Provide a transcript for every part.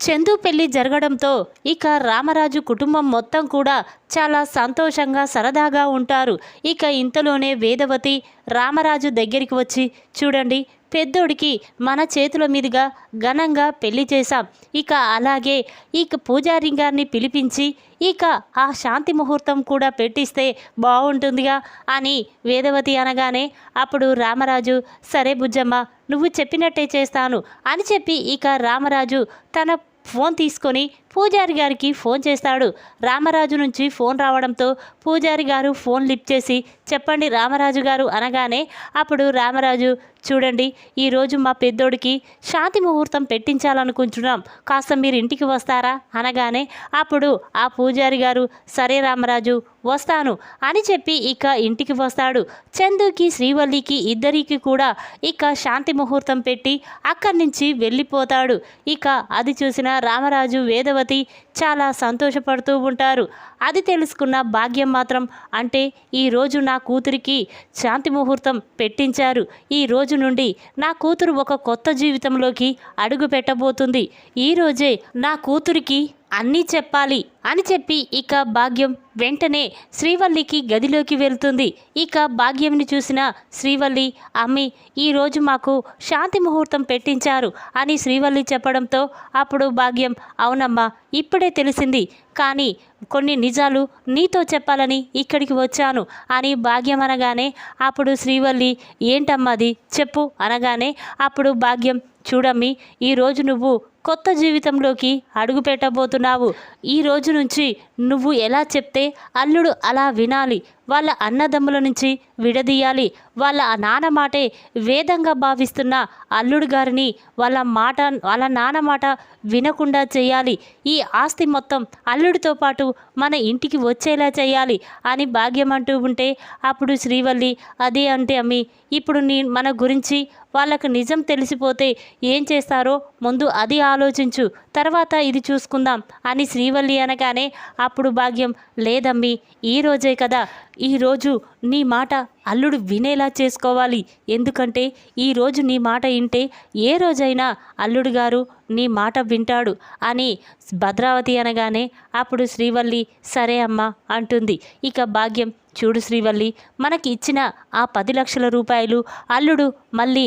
చందు పెళ్ళి జరగడంతో ఇక రామరాజు కుటుంబం మొత్తం కూడా చాలా సంతోషంగా సరదాగా ఉంటారు. ఇక ఇంతలోనే వేదవతి రామరాజు దగ్గరికి వచ్చి చూడండి పెద్దోడికి మన చేతుల మీదుగా ఘనంగా పెళ్ళి చేశాం. ఇక అలాగే ఇక పూజారి గారిని పిలిపించి ఇక ఆ శాంతి ముహూర్తం కూడా పెట్టిస్తే బాగుంటుందిగా అని వేదవతి అనగానే అప్పుడు రామరాజు సరే బుజ్జమ్మ నువ్వు చెప్పినట్టే చేస్తాను అని చెప్పి ఇక రామరాజు తన ఫోన్ తీసుకొని పూజారి గారికి ఫోన్ చేస్తాడు. రామరాజు నుంచి ఫోన్ రావడంతో పూజారి గారు ఫోన్ లిఫ్ట్ చేసి చెప్పండి రామరాజు గారు అనగానే అప్పుడు రామరాజు చూడండి ఈరోజు మా పెద్దోడికి శాంతి ముహూర్తం పెట్టించాలనుకుంటున్నాం. కాస్త మీరు ఇంటికి వస్తారా? అనగానే అప్పుడు ఆ పూజారి గారు సరే రామరాజు వస్తాను అని చెప్పి ఇక ఇంటికి వస్తాడు. చందుకి శ్రీవల్లికి ఇద్దరికి కూడా ఇక శాంతి ముహూర్తం పెట్టి అక్కడి నుంచి వెళ్ళిపోతాడు. ఇక అది చూసిన రామరాజు వేదవతి చాలా సంతోషపడుతూ ఉంటారు. అది తెలుసుకున్న భాగ్యం మాత్రం అంటే ఈరోజు నా కూతురికి శాంతి ముహూర్తం పెట్టించారు. ఈ రోజు నుండి నా కూతురు ఒక కొత్త జీవితంలోకి అడుగు పెట్టబోతుంది ఈ రోజే నా కూతురికి అన్నీ చెప్పాలి అని చెప్పి ఇక భాగ్యం వెంటనే శ్రీవల్లికి గదిలోకి వెళ్తుంది. ఇక భాగ్యంని చూసిన శ్రీవల్లి అమ్మి ఈరోజు మాకు శాంతి ముహూర్తం పెట్టించారు అని శ్రీవల్లి చెప్పడంతో అప్పుడు భాగ్యం అవునమ్మా ఇప్పుడే తెలిసింది. కానీ కొన్ని నిజాలు నీతో చెప్పాలని ఇక్కడికి వచ్చాను అని భాగ్యం అనగానే అప్పుడు శ్రీవల్లి ఏంటమ్మది చెప్పు అనగానే అప్పుడు భాగ్యం చూడమ్మి ఈరోజు నువ్వు కొత్త జీవితంలోకి అడుగు పెట్టబోతున్నావు. ఈ రోజు నుంచి నువ్వు ఎలా చెప్తే అల్లుడు అలా వినాలి. వాళ్ళ అన్నదమ్ముల నుంచి విడదీయాలి. వాళ్ళ నాన్న మాటే వేదంగా భావిస్తున్న అల్లుడు గారిని వాళ్ళ మాట వాళ్ళ నాన్న మాట వినకుండా చేయాలి. ఈ ఆస్తి మొత్తం అల్లుడితో పాటు మన ఇంటికి వచ్చేలా చేయాలి అని భాగ్యం అంటూ ఉంటే అప్పుడు శ్రీవల్లి అదే అంటే అమ్మి ఇప్పుడు నీ మన గురించి వాళ్ళకు నిజం తెలిసిపోతే ఏం చేస్తారో ముందు అది ఆలోచించు. తర్వాత ఇది చూసుకుందాం అని శ్రీ శ్రీవల్లి అనగానే అప్పుడు భాగ్యం లేదమ్మి ఈ రోజే కదా ఈరోజు నీ మాట అల్లుడు వినేలా చేసుకోవాలి. ఎందుకంటే ఈరోజు నీ మాట వింటే ఏ రోజైనా అల్లుడు గారు నీ మాట వింటాడు అని భద్రావతి అనగానే అప్పుడు శ్రీవల్లి సరే అమ్మా అంటుంది. ఇక భాగ్యం చూడు శ్రీవల్లి మనకి ఇచ్చిన ఆ పది లక్షల రూపాయలు అల్లుడు మళ్ళీ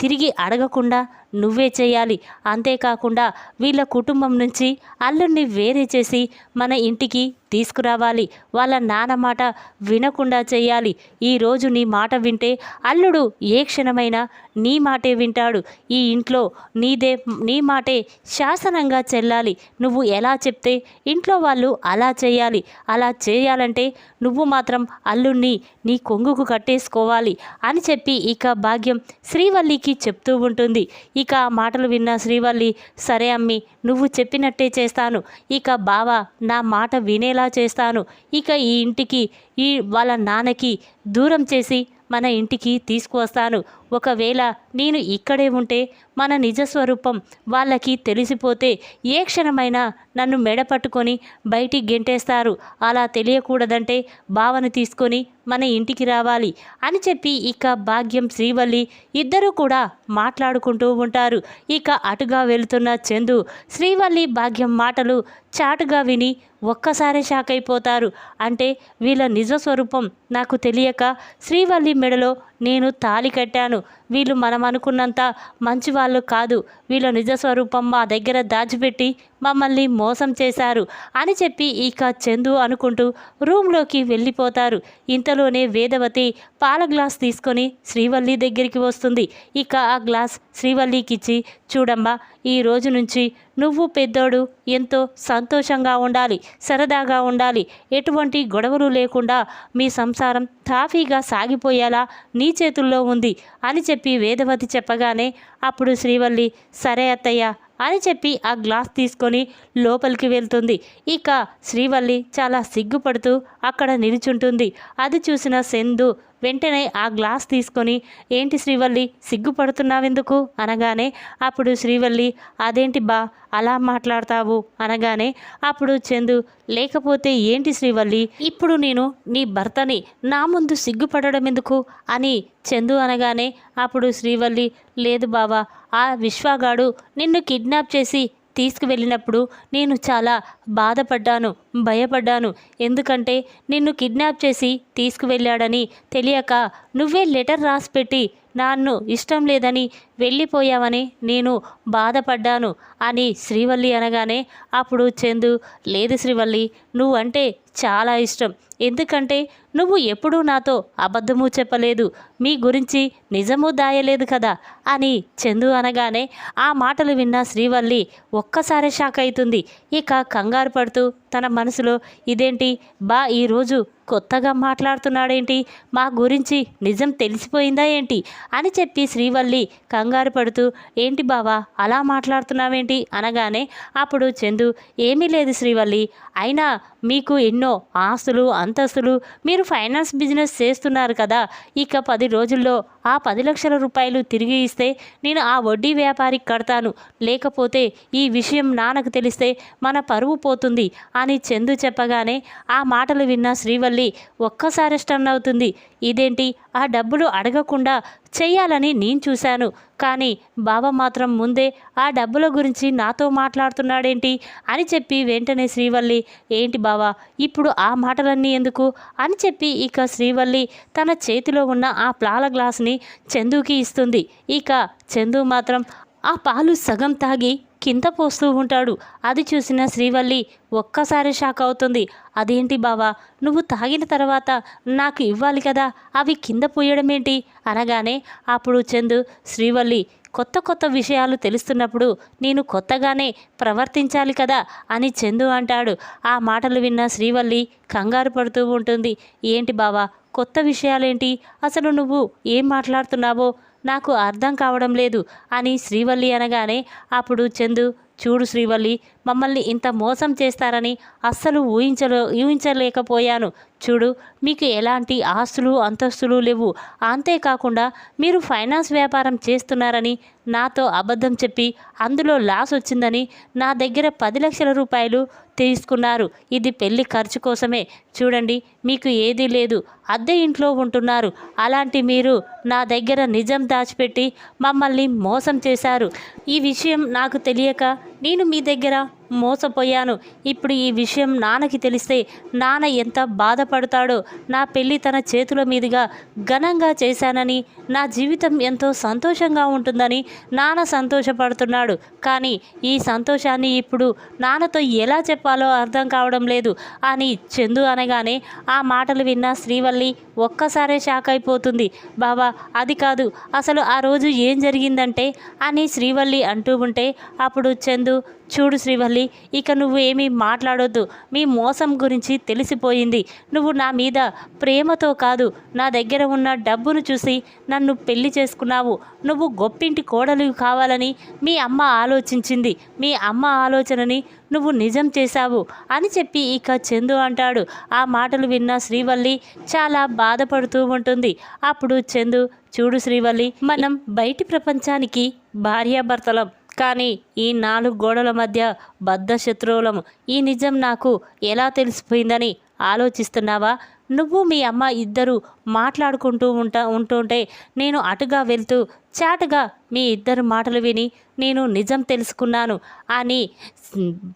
తిరిగి అడగకుండా నువ్వే చేయాలి. అంతేకాకుండా వీళ్ళ కుటుంబం నుంచి అల్లుడిని వేరే చేసి మన ఇంటికి తీసుకురావాలి. వాళ్ళ నాన్న మాట వినకుండా చేయాలి. ఈరోజు నీ మాట వింటే అల్లుడు ఏ క్షణమైనా నీ మాటే వింటాడు. ఈ ఇంట్లో నీదే నీ మాటే శాసనంగా చెల్లాలి. నువ్వు ఎలా చెప్తే ఇంట్లో వాళ్ళు అలా చేయాలి. అలా చేయాలంటే నువ్వు మాత్రం అల్లుణ్ణి నీ కొంగుకు కట్టేసుకోవాలి అని చెప్పి ఇక భాగ్యం శ్రీవల్లికి చెప్తూ ఉంటుంది. ఇక ఆ మాటలు విన్న శ్రీవల్లి సరే అమ్మి నువ్వు చెప్పినట్టే చేస్తాను. ఇక బావ నా మాట వినేలా చేస్తాను. ఇక ఈ ఇంటికి ఈ వాళ్ళ నాన్నకి దూరం చేసి మన ఇంటికి తీసుకువస్తాను. ఒకవేళ నేను ఇక్కడే ఉంటే మన నిజస్వరూపం వాళ్ళకి తెలిసిపోతే ఏ క్షణమైనా నన్ను మెడ పట్టుకొని బయటికి గెంటేస్తారు. అలా తెలియకూడదంటే భావన తీసుకొని మన ఇంటికి రావాలి అని చెప్పి ఇక భాగ్యం శ్రీవల్లి ఇద్దరూ కూడా మాట్లాడుకుంటూ ఉంటారు. ఇక అటుగా వెళుతున్న చందు శ్రీవల్లి భాగ్యం మాటలు చాటుగా విని ఒక్కసారి షాక్ అయిపోతారు అంటే వీళ్ళ నిజ స్వరూపం నాకు తెలియక శ్రీవల్లి మెడలో నేను తాలి కట్టాను. వీళ్ళు మనం అనుకున్నంత మంచి వాళ్ళు కాదు. వీళ్ళ నిజ స్వరూపం మా దగ్గర దాచిపెట్టి మమ్మల్ని మోసం చేశారు అని చెప్పి ఇక చందు అనుకుంటూ రూమ్లోకి వెళ్ళిపోతారు. ఇంతలోనే వేదవతి పాల గ్లాస్ తీసుకొని శ్రీవల్లి దగ్గరికి వస్తుంది. ఇక ఆ గ్లాస్ శ్రీవల్లికి ఇచ్చి చూడమ్మా ఈ రోజు నుంచి నువ్వు పెద్దోడు ఎంతో సంతోషంగా ఉండాలి సరదాగా ఉండాలి. ఎటువంటి గొడవలు లేకుండా మీ సంసారం తాఫీగా సాగిపోయేలా నీ చేతుల్లో ఉంది అని చెప్పి వేదవతి చెప్పగానే అప్పుడు శ్రీవల్లి సరే అత్తయ్య అని చెప్పి ఆ గ్లాస్ తీసుకొని లోపలికి వెళ్తుంది. ఇక శ్రీవల్లి చాలా సిగ్గుపడుతూ అక్కడ నిలుచుంటుంది. అది చూసిన సెందు వెంటనే ఆ గ్లాస్ తీసుకొని ఏంటి శ్రీవల్లి సిగ్గుపడుతున్నావెందుకు? అనగానే అప్పుడు శ్రీవల్లి అదేంటి బా అలా మాట్లాడతావు? అనగానే అప్పుడు చందు లేకపోతే ఏంటి శ్రీవల్లి ఇప్పుడు నేను నీ భర్తని నా ముందు సిగ్గుపడడం ఎందుకు అని చందు అనగానే అప్పుడు శ్రీవల్లి లేదు బావా ఆ విశ్వాగాడు నిన్ను కిడ్నాప్ చేసి తీసుకువెళ్ళినప్పుడు నేను చాలా బాధపడ్డాను భయపడ్డాను. ఎందుకంటే నిన్ను కిడ్నాప్ చేసి తీసుకువెళ్ళాడని తెలియక నువ్వే లెటర్ రాసి పెట్టి నన్ను ఇష్టం లేదని వెళ్ళిపోయావని నేను బాధపడ్డాను అని శ్రీవల్లి అనగానే అప్పుడు చందు లేదు శ్రీవల్లి నువ్వంటే చాలా ఇష్టం. ఎందుకంటే నువ్వు ఎప్పుడూ నాతో అబద్ధము చెప్పలేదు. మీ గురించి నిజము దాయలేదు కదా అని చందు అనగానే ఆ మాటలు విన్న శ్రీవల్లి ఒక్కసారి షాక్ అవుతుంది ఇక కంగారు పడుతూ తన మనసులో ఇదేంటి? బా ఈరోజు కొత్తగా మాట్లాడుతున్నాడేంటి? మా గురించి నిజం తెలిసిపోయిందా ఏంటి? అని చెప్పి శ్రీవల్లి కంగారు పడుతూ ఏంటి బావా అలా మాట్లాడుతున్నావేంటి? అనగానే అప్పుడు చందు ఏమీ లేదు శ్రీవల్లి. అయినా మీకు ఎన్నో ఆస్తులు అంతస్తులు మీరు ఫైనాన్స్ బిజినెస్ చేస్తున్నారు కదా. ఇక పది రోజుల్లో ఆ పది లక్షల రూపాయలు తిరిగి ఇస్తే నేను ఆ వడ్డీ వ్యాపారికి కడతాను. లేకపోతే ఈ విషయం నాన్నకు తెలిస్తే మన పరువు పోతుంది అని చందు చెప్పగానే ఆ మాటలు విన్న శ్రీవల్లి ఒక్కసారి స్టన్ అవుతుంది. ఇదేంటి? ఆ డబ్బులు అడగకుండా చేయాలని నేను చూశాను. కానీ బావ మాత్రం ముందే ఆ డబ్బుల గురించి నాతో మాట్లాడుతున్నాడేంటి అని చెప్పి వెంటనే శ్రీవల్లి ఏంటి బావా ఇప్పుడు ఆ మాటలన్నీ ఎందుకు? అని చెప్పి ఇక శ్రీవల్లి తన చేతిలో ఉన్న ఆ ప్లాల గ్లాస్ని చందుకి ఇస్తుంది. ఇక చందు మాత్రం ఆ పాలు సగం తాగి కింద పోస్తూ ఉంటాడు. అది చూసిన శ్రీవల్లి ఒక్కసారి షాక్ అవుతుంది. అదేంటి బావా? నువ్వు తాగిన తర్వాత నాకు ఇవ్వాలి కదా? అవి కింద పోయడం ఏంటి అనగానే అప్పుడు చందు శ్రీవల్లి కొత్త కొత్త విషయాలు తెలుస్తున్నప్పుడు నేను కొత్తగానే ప్రవర్తించాలి కదా? అని చందు అంటాడు. ఆ మాటలు విన్న శ్రీవల్లి కంగారు పడుతూ ఉంటుంది. ఏంటి బావా? కొత్త విషయాలేంటి? అసలు నువ్వు ఏం మాట్లాడుతున్నావో? నాకు అర్థం కావడం లేదు అని శ్రీవల్లి అనగానే అప్పుడు చందు చూడు శ్రీవల్లి మమ్మల్ని ఇంత మోసం చేస్తారని అస్సలు ఊహించలే ఊహించలేకపోయాను. చూడు మీకు ఎలాంటి ఆస్తులు అంతస్తులు లేవు. అంతేకాకుండా మీరు ఫైనాన్స్ వ్యాపారం చేస్తున్నారని నాతో అబద్ధం చెప్పి అందులో లాస్ వచ్చిందని నా దగ్గర పది లక్షల రూపాయలు తీసుకున్నారు. ఇది పెళ్ళి ఖర్చు కోసమే. చూడండి మీకు ఏదీ లేదు. అద్దె ఇంట్లో ఉంటున్నారు. అలాంటి మీరు నా దగ్గర నిజం దాచిపెట్టి మమ్మల్ని మోసం చేశారు. ఈ విషయం నాకు తెలియక నేను మీ దగ్గర మోసపోయాను. ఇప్పుడు ఈ విషయం నాన్నకి తెలిస్తే నాన్న ఎంత బాధపడతాడో నా పెళ్ళి తన చేతుల మీదుగా ఘనంగా చేశానని నా జీవితం ఎంతో సంతోషంగా ఉంటుందని నాన్న సంతోషపడుతున్నాడు. కానీ ఈ సంతోషాన్ని ఇప్పుడు నాన్నతో ఎలా చెప్పాలో అర్థం కావడం లేదు అని చందు అనగానే ఆ మాటలు విన్న శ్రీవల్లి ఒక్కసారే షాక్ అయిపోతుంది. బాబా అది కాదు అసలు ఆ రోజు ఏం జరిగిందంటే అని శ్రీవల్లి అంటూ ఉంటే అప్పుడు చందు చూడు శ్రీవల్లి ఇక నువ్వు ఏమీ మాట్లాడొద్దు. మీ మోసం గురించి తెలిసిపోయింది. నువ్వు నా మీద ప్రేమతో కాదు నా దగ్గర ఉన్న డబ్బును చూసి నన్ను పెళ్ళి చేసుకున్నావు. నువ్వు గొప్పింటి కోడలు కావాలని మీ అమ్మ ఆలోచించింది. మీ అమ్మ ఆలోచనని నువ్వు నిజం చేశావు అని చెప్పి ఇక చందు అంటాడు. ఆ మాటలు విన్న శ్రీవల్లి చాలా బాధపడుతూ ఉంటుంది. అప్పుడు చందు చూడు శ్రీవల్లి మనం బయటి ప్రపంచానికి భార్యాభర్తలం. కానీ ఈ నాలుగు గోడల మధ్య బద్ధ శత్రువులము ఈ నిజం నాకు ఎలా తెలిసిపోయిందని ఆలోచిస్తున్నావా? నువ్వు మీ అమ్మ ఇద్దరు మాట్లాడుకుంటూ ఉంటా ఉంటుంటే నేను అటుగా వెళ్తూ చాటుగా మీ ఇద్దరు మాటలు విని నేను నిజం తెలుసుకున్నాను అని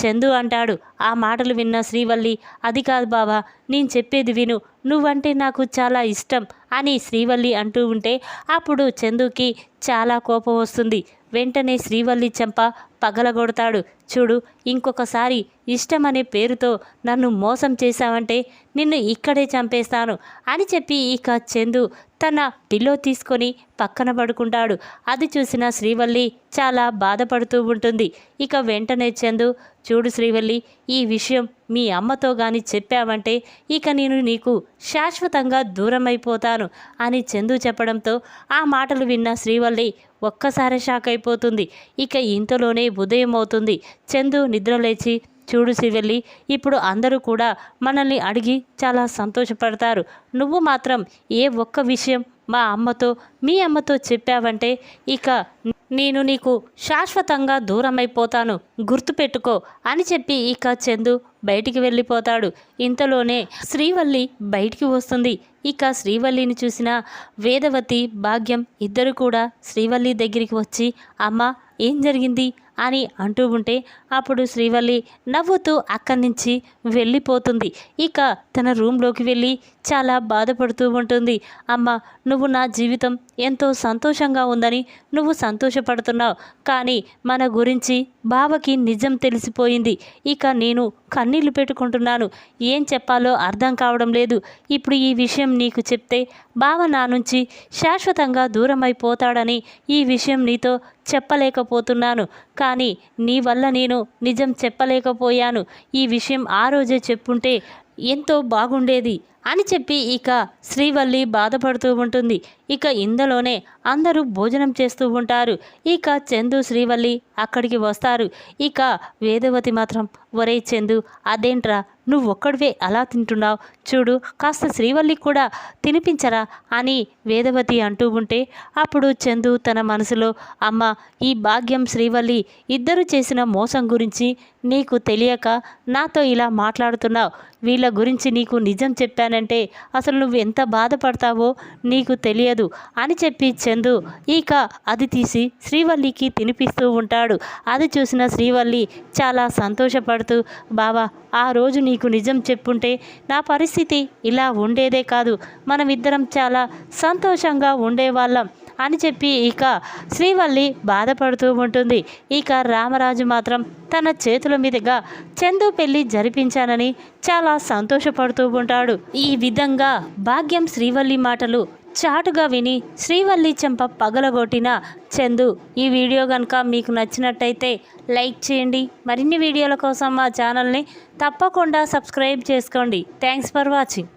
చందు అంటాడు. ఆ మాటలు విన్న శ్రీవల్లి అది కాదు బాబా నేను చెప్పేది విను నువ్వంటే నాకు చాలా ఇష్టం అని శ్రీవల్లి అంటూ ఉంటే అప్పుడు చందుకి చాలా కోపం వస్తుంది. వెంటనే శ్రీవల్లి చెంప పగలగొడతాడు. చూడు ఇంకొకసారి ఇష్టమనే పేరుతో నన్ను మోసం చేశావంటే నిన్ను ఇక్కడే చంపేస్తాను అని చెప్పి ఇక చందు తన పిల్లో తీసుకొని పక్కన పడుకుంటాడు. అది చూసిన శ్రీవల్లి చాలా బాధపడుతూ ఉంటుంది. ఇక వెంటనే చందు చూడు శ్రీవల్లి ఈ విషయం మీ అమ్మతో గాని చెప్పావంటే ఇక నేను నీకు శాశ్వతంగా దూరం అయిపోతాను అని చందు చెప్పడంతో ఆ మాటలు విన్న శ్రీవల్లి ఒక్కసారి షాక్ అయిపోతుంది ఇక ఇంతలోనే ఉదయం అవుతుంది చందు నిద్రలేచి చూడు శివెల్లి ఇప్పుడు అందరూ కూడా మనల్ని అడిగి చాలా సంతోషపడతారు. నువ్వు మాత్రం ఏ ఒక్క విషయం మా అమ్మతో మీ అమ్మతో చెప్పావంటే ఇక నేను నీకు శాశ్వతంగా దూరమైపోతాను. గుర్తుపెట్టుకో అని చెప్పి ఇక చందు బయటికి వెళ్ళిపోతాడు. ఇంతలోనే శ్రీవల్లి బయటికి వస్తుంది. ఇక శ్రీవల్లిని చూసిన వేదవతి భాగ్యం ఇద్దరు కూడా శ్రీవల్లి దగ్గరికి వచ్చి అమ్మ ఏం జరిగింది? అని అంటూ ఉంటే అప్పుడు శ్రీవల్లి నవ్వుతూ అక్కడి నుంచి వెళ్ళిపోతుంది. ఇక తన రూమ్లోకి వెళ్ళి చాలా బాధపడుతూ ఉంటుంది. అమ్మ నువ్వు నా జీవితం ఎంతో సంతోషంగా ఉందని నువ్వు సంతోషపడుతున్నావు. కానీ మన గురించి బావకి నిజం తెలిసిపోయింది. ఇక నేను కన్నీళ్ళు పెట్టుకుంటున్నాను. ఏం చెప్పాలో అర్థం కావడం లేదు. ఇప్పుడు ఈ విషయం నీకు చెప్తే బావ నా నుంచి శాశ్వతంగా దూరమైపోతాడని ఈ విషయం నీతో చెప్పలేకపోతున్నాను. కానీ నీ వల్ల నేను నిజం చెప్పలేకపోయాను. ఈ విషయం ఆ రోజే చెప్పుంటే ఎంతో బాగుండేది. అని చెప్పి ఇక శ్రీవల్లి బాధపడుతూ ఉంటుంది. ఇక ఇందులోనే అందరూ భోజనం చేస్తూ ఉంటారు. ఇక చందు శ్రీవల్లి అక్కడికి వస్తారు. ఇక వేదవతి మాత్రం ఒరే చందు అదేంట్రా? నువ్వు ఒక్కడివే అలా తింటున్నావు. చూడు కాస్త శ్రీవల్లి కూడా తినిపించరా? అని వేదవతి అంటూ ఉంటే అప్పుడు చందు తన మనసులో అమ్మ ఈ భాగ్యం శ్రీవల్లి ఇద్దరు చేసిన మోసం గురించి నీకు తెలియక నాతో ఇలా మాట్లాడుతున్నావు. వీళ్ళ గురించి నీకు నిజం చెప్పాను చెప్పానంటే అసలు నువ్వు ఎంత బాధపడతావో నీకు తెలియదు అని చెప్పి చందు ఇక అది తీసి శ్రీవల్లికి తినిపిస్తూ ఉంటాడు. అది చూసిన శ్రీవల్లి చాలా సంతోషపడుతూ బావా ఆ రోజు నీకు నిజం చెప్పుంటే నా పరిస్థితి ఇలా ఉండేదే కాదు. మనమిద్దరం చాలా సంతోషంగా ఉండేవాళ్ళం. అని చెప్పి ఇక శ్రీవల్లి బాధపడుతూ ఉంటుంది. ఇక రామరాజు మాత్రం తన చేతుల మీదుగా చందు పెళ్ళి జరిపించానని చాలా సంతోషపడుతూ ఉంటాడు. ఈ విధంగా భాగ్యం శ్రీవల్లి మాటలు చాటుగా విని శ్రీవల్లి చెంప పగలగొట్టిన చందు ఈ వీడియో కనుక మీకు నచ్చినట్టయితే లైక్ చేయండి. మరిన్ని వీడియోల కోసం మా ఛానల్ని తప్పకుండా సబ్స్క్రైబ్ చేసుకోండి. Thanks for watching.